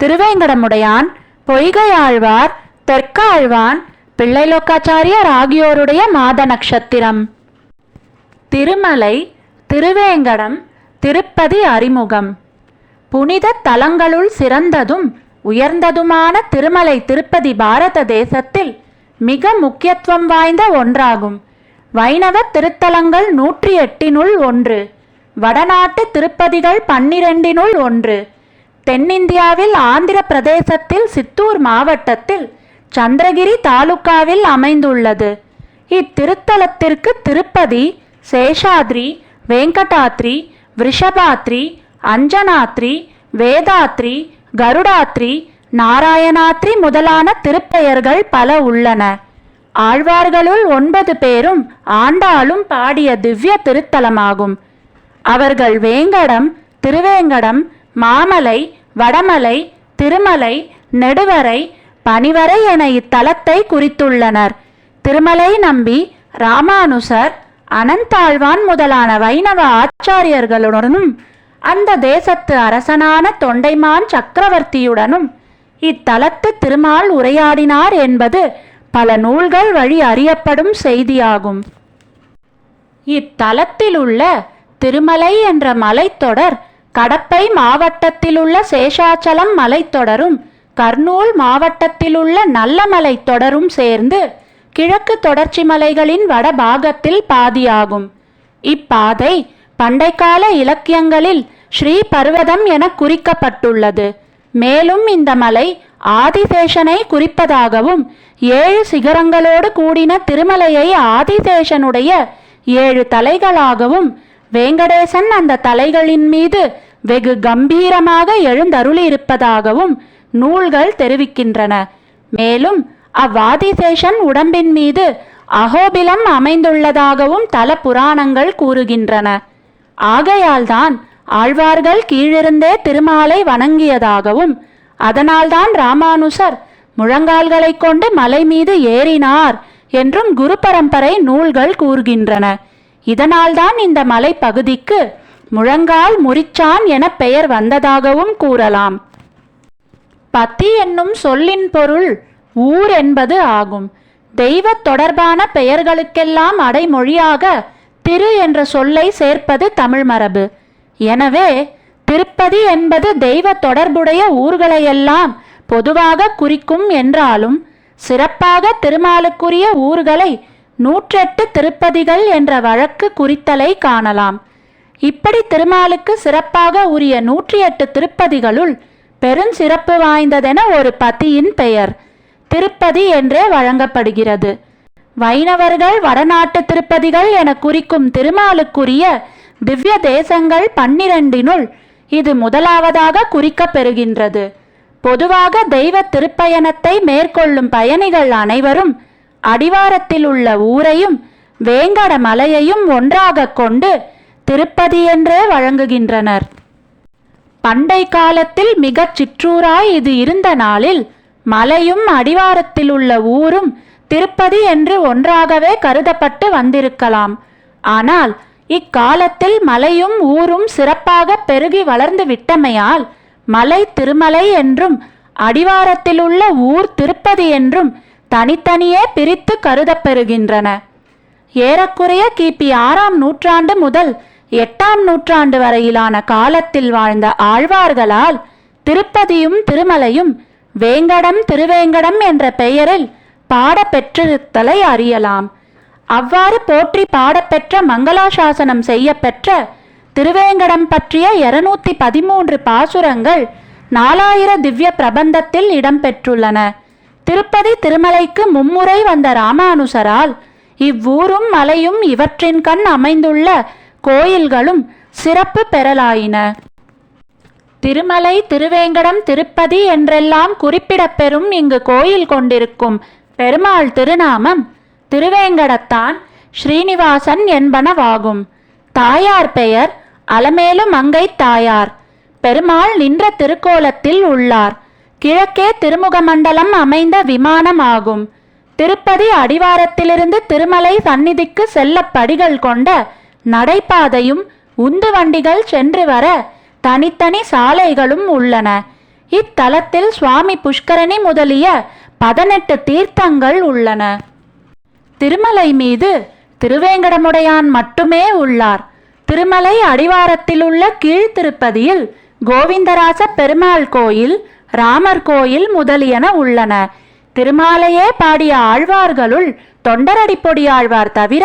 திருவேங்கடமுடையான் பொய்கையாழ்வார் தெற்காழ்வான் பிள்ளைலோக்காச்சாரியார் ஆகியோருடைய மாத நட்சத்திரம் திருமலை திருவேங்கடம் திருப்பதி அறிமுகம். புனித தலங்களுள் சிறந்ததும் உயர்ந்ததுமான திருமலை திருப்பதி பாரத தேசத்தில் மிக முக்கியத்துவம் வாய்ந்த ஒன்றாகும். வைணவ திருத்தலங்கள் நூற்றி எட்டினுள் ஒன்று வடநாட்டு திருப்பதிகள் பன்னிரெண்டினுள் ஒன்று தென்னிந்தியாவில் ஆந்திர பிரதேசத்தில் சித்தூர் மாவட்டத்தில் சந்திரகிரி தாலுக்காவில் அமைந்துள்ளது. இத்திருத்தலத்திற்கு திருப்பதி சேஷாத்ரி வெங்கடாத்ரி விஷபாத்ரி அஞ்சனாத்ரி வேதாத்ரி கருடாத்ரி நாராயணாத்ரி முதலான திருப்பெயர்கள் பல உள்ளன. ஆழ்வார்களுள் ஒன்பது பேரும் ஆண்டாளும் பாடிய திவ்ய திருத்தலமாகும். அவர்கள் வேங்கடம் திருவேங்கடம் மாமலை வடமலை திருமலை நெடுவரை பனிவரை என இத்தலத்தை குறித்துள்ளனர். திருமலை நம்பி ராமானுசர் அனந்தாழ்வான் முதலான வைணவ ஆச்சாரியர்களுடனும் அந்த தேசத்து அரசனான தொண்டைமான் சக்கரவர்த்தியுடனும் இத்தலத்து திருமால் உரையாடினார் என்பது பல நூல்கள் வழி அறியப்படும் செய்தியாகும். இத்தலத்திலுள்ள திருமலை என்ற மலைத்தொடர் கடப்பை மாவட்டத்திலுள்ள சேஷாச்சலம் மலைத்தொடரும் கர்னூல் மாவட்டத்திலுள்ள நல்ல மலைத்தொடரும் சேர்ந்து கிழக்கு தொடர்ச்சி மலைகளின் வடபாகத்தில் பாதியாகும். இப்பாதை பண்டைக்கால இலக்கியங்களில் ஸ்ரீ பர்வதம் என குறிக்கப்பட்டுள்ளது. மேலும் இந்த மலை ஆதிசேஷனை குறிப்பதாகவும் ஏழு சிகரங்களோடு கூடின திருமலையை ஆதிசேஷனுடைய ஏழு தலைகளாகவும் வேங்கடேசன் அந்த தலைகளின் மீது வெகு கம்பீரமாக எழுந்தருளியிருப்பதாகவும் நூல்கள் தெரிவிக்கின்றன. மேலும் அவ்வாதிசேஷன் உடம்பின் மீது அகோபிலம் அமைந்துள்ளதாகவும் தல புராணங்கள் கூறுகின்றன. ஆகையால்தான் ஆழ்வார்கள் கீழிருந்தே திருமாலை வணங்கியதாகவும் அதனால்தான் ராமானுசர் முழங்கால்களைக் கொண்டு மலை மீது ஏறினார் என்றும் குரு பரம்பரை நூல்கள் கூறுகின்றன. இதனால்தான் இந்த மலை பகுதிக்கு முழங்கால் முறிச்சான் என பெயர் வந்ததாகவும் கூறலாம். பத்தி என்னும் சொல்லின் பொருள் ஊர் என்பது ஆகும். தெய்வ தொடர்பான பெயர்களுக்கெல்லாம் அடைமொழியாக திரு என்ற சொல்லை சேர்ப்பது தமிழ் மரபு. எனவே திருப்பதி என்பது தெய்வ தொடர்புடைய ஊர்களையெல்லாம் பொதுவாக குறிக்கும் என்றாலும் சிறப்பாக திருமாலுக்குரிய ஊர்களை நூற்றெட்டு திருப்பதிகள் என்ற வழக்கு குறித்தலை காணலாம். இப்படி திருமாலுக்கு சிறப்பாக உரிய நூற்றி எட்டு திருப்பதிகளுள் பெருஞ்சிறப்பு வாய்ந்ததென ஒரு பதியின் பெயர். திருப்பதி என்றே வழங்கப்படுகிறது. வைணவர்கள் வடநாட்டு திருப்பதிகள் என குறிக்கும் திருமாலுக்குரிய திவ்ய தேசங்கள் பன்னிரண்டினுள் இது முதலாவதாக குறிக்கப்பெறுகின்றது. பொதுவாக தெய்வ திருப்பயணத்தை மேற்கொள்ளும் பயணிகள் அனைவரும் அடிவாரத்தில் உள்ள ஊரையும் வேங்கட மலையையும் ஒன்றாக கொண்டு திருப்பதி என்றே வழங்குகின்றனர். பண்டை காலத்தில் மிகச் சிற்றூராய் இது இருந்த நாளில் மலையும் அடிவாரத்தில் உள்ள ஊரும் திருப்பதி என்று ஒன்றாகவே கருதப்பட்டு வந்திருக்கலாம். ஆனால் இக்காலத்தில் மலையும் ஊரும் சிறப்பாக பெருகி வளர்ந்து விட்டமையால் மலை திருமலை என்றும் அடிவாரத்திலுள்ள ஊர் திருப்பதி என்றும் தனித்தனியே பிரித்து கருதப்பெறுகின்றன ஏறக்குறைய கிபி ஆறாம் நூற்றாண்டு முதல் எட்டாம் நூற்றாண்டு வரையிலான காலத்தில் வாழ்ந்த ஆழ்வார்களால் திருப்பதியும் திருமலையும் வேங்கடம் திருவேங்கடம் என்ற பெயரில் பாடப்பெற்றிருத்தலை அறியலாம். அவ்வாறு போற்றி பாடப்பெற்ற மங்களாசாசனம் செய்யப்பெற்ற திருவேங்கடம் பற்றிய இருநூத்தி பதிமூன்று பாசுரங்கள் நாலாயிர திவ்ய பிரபந்தத்தில் இடம்பெற்றுள்ளன திருப்பதி திருமலைக்கு மும்முறை வந்த ராமானுசரால் இவ்வூரும் மலையும் இவற்றின் கண் அமைந்துள்ள கோயில்களும் சிறப்பு பெறலாயின. திருமலை திருவேங்கடம் திருப்பதி என்றெல்லாம் குறிப்பிடப்பெறும் இங்கு கோயில் கொண்டிருக்கும் பெருமாள் திருநாமம் திருவேங்கடத்தான் ஸ்ரீனிவாசன் என்பனவாகும். தாயார் பெயர் அலமேலு மங்கை தாயார். பெருமாள் நின்ற திருக்கோலத்தில் உள்ளார். கிழக்கே திருமுக மண்டலம் அமைந்த விமானம் ஆகும் திருப்பதி அடிவாரத்திலிருந்து திருமலை சந்நிதிக்கு செல்ல படிகள் கொண்ட நடைபாதையும் உந்து வண்டிகள் சென்று வர தனித்தனி சாலைகளும் உள்ளன. இத்தலத்தில் சுவாமி புஷ்கரணி முதலிய பதினெட்டு தீர்த்தங்கள் உள்ளன. திருமலை மீது திருவேங்கடமுடையான் மட்டுமே உள்ளார். திருமலை அடிவாரத்திலுள்ள கீழ்த்திருப்பதியில் கோவிந்தராச பெருமாள் கோயில் ராமர் கோயில் முதலியன உள்ளன. திருமாலையே பாடிய ஆழ்வார்களுள் தொண்டரடிப்பொடி ஆழ்வார் தவிர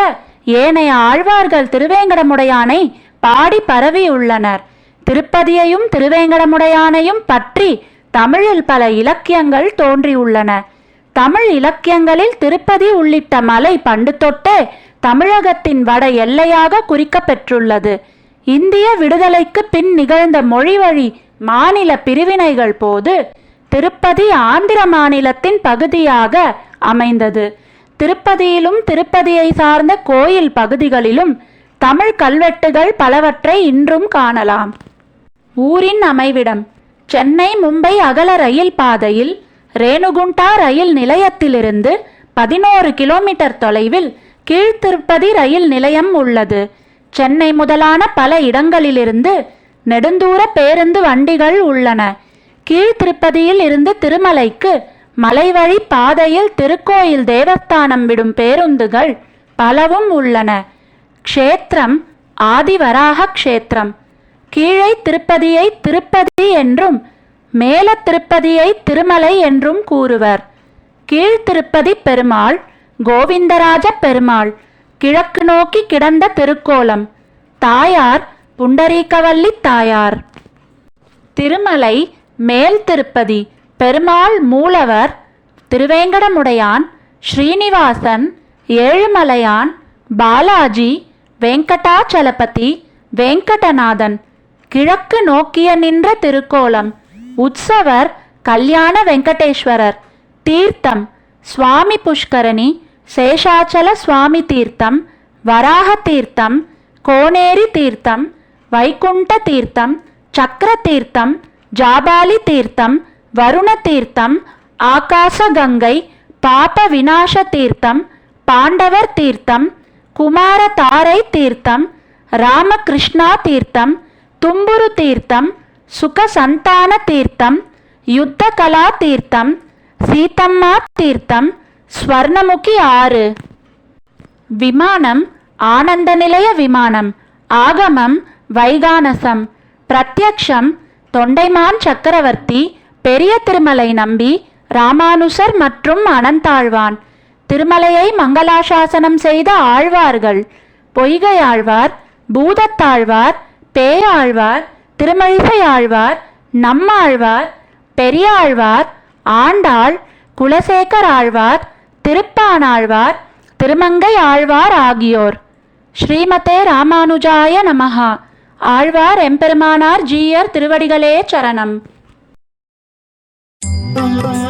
ஏனைய ஆழ்வார்கள் திருவேங்கடமுடையானை பாடி பரவியுள்ளனர். திருப்பதியையும் திருவேங்கடமுடையானையும் பற்றி தமிழில் பல இலக்கியங்கள் தோன்றியுள்ளன. தமிழ் இலக்கியங்களில் திருப்பதி உள்ளிட்ட மலை பண்டு தொட்டே தமிழகத்தின் வட எல்லையாக குறிக்கப்பெற்றுள்ளது. இந்திய விடுதலைக்கு பின் நிகழ்ந்த மொழிவழி மாநில பிரிவினைகள் போது திருப்பதி ஆந்திர மாநிலத்தின் பகுதியாக அமைந்தது. திருப்பதியிலும் திருப்பதியை சார்ந்த கோயில் பகுதிகளிலும் தமிழ் கல்வெட்டுகள் பலவற்றை இன்றும் காணலாம். ஊரின் அமைவிடம் சென்னை மும்பை அகல ரயில் பாதையில் ரேணுகுண்டா ரயில் நிலையத்திலிருந்து பதினோரு கிலோமீட்டர் தொலைவில் கீழ்த்திருப்பதி ரயில் நிலையம் உள்ளது. சென்னை முதலான பல இடங்களிலிருந்து நெடுந்தூர பேருந்து வண்டிகள் உள்ளன. கீழ்த்திருப்பதியில் இருந்து திருமலைக்கு மலைவழி பாதையில் திருக்கோயில் தேவஸ்தானம் விடும் பேருந்துகள் பலவும் உள்ளன. க்ஷேத்திரம் ஆதிவராக க்ஷேத்திரம். கீழே திருப்பதியை திருப்பதி என்றும் மேல திருப்பதியை திருமலை என்றும் கூறுவர். கீழ்த்திருப்பதி பெருமாள் கோவிந்தராஜ பெருமாள் கிழக்கு நோக்கி கிடந்த திருக்கோலம். தாயார் புண்டரீகவல்லி தாயார். திருமலை மேல் திருப்பதி. பெருமாள் மூலவர் திருவேங்கடமுடையான் ஸ்ரீனிவாசன் ஏழுமலையான் பாலாஜி வெங்கடாச்சலபதி வெங்கடநாதன் கிழக்கு நோக்கிய நின்ற திருக்கோலம் உற்சவர் கல்யாண வெங்கடேஸ்வரர் தீர்த்தம் சுவாமி புஷ்கரணி சேஷாச்சல சுவாமி தீர்த்தம் வராக தீர்த்தம் கோனேரி தீர்த்தம் வைகுண்ட தீர்த்தம் சக்கர தீர்த்தம் ஜாபாலி தீர்த்தம் வருண தீர்த்தம் ஆகாசகங்கை பாப விநாச தீர்த்தம் பாண்டவர் தீர்த்தம் குமார தாரை தீர்த்தம் ராமகிருஷ்ணா தீர்த்தம் தும்புரு தீர்த்தம் சுகசந்தான தீர்த்தம் யுத்த கலா தீர்த்தம் சீத்தம்மா தீர்த்தம் ஸ்வர்ணமுகி ஆறு. விமானம் ஆனந்த நிலைய விமானம் ஆகமம் வைகானசம் பிரத்யக்ஷம் தொண்டைமான் சக்கரவர்த்தி பெரிய திருமலை நம்பி ராமானுசர் மற்றும் அனந்தாழ்வான். திருமலையை மங்களாசாசனம் செய்த ஆழ்வார்கள். பொய்கை ஆழ்வார் பூதத்தாழ்வார் பேயாழ்வார் திருமழிசை ஆழ்வார் நம்மாழ்வார் பெரியாழ்வார் ஆண்டாள் குலசேகர் ஆழ்வார் திருப்பானாழ்வார் திருமங்கை ஆழ்வார் ஆகியோர். ஸ்ரீமதே ராமானுஜாய நமஹா. ஆழ்வார் எம்பெருமானார் ஜீயர் திருவடிகளே சரணம். 荡漾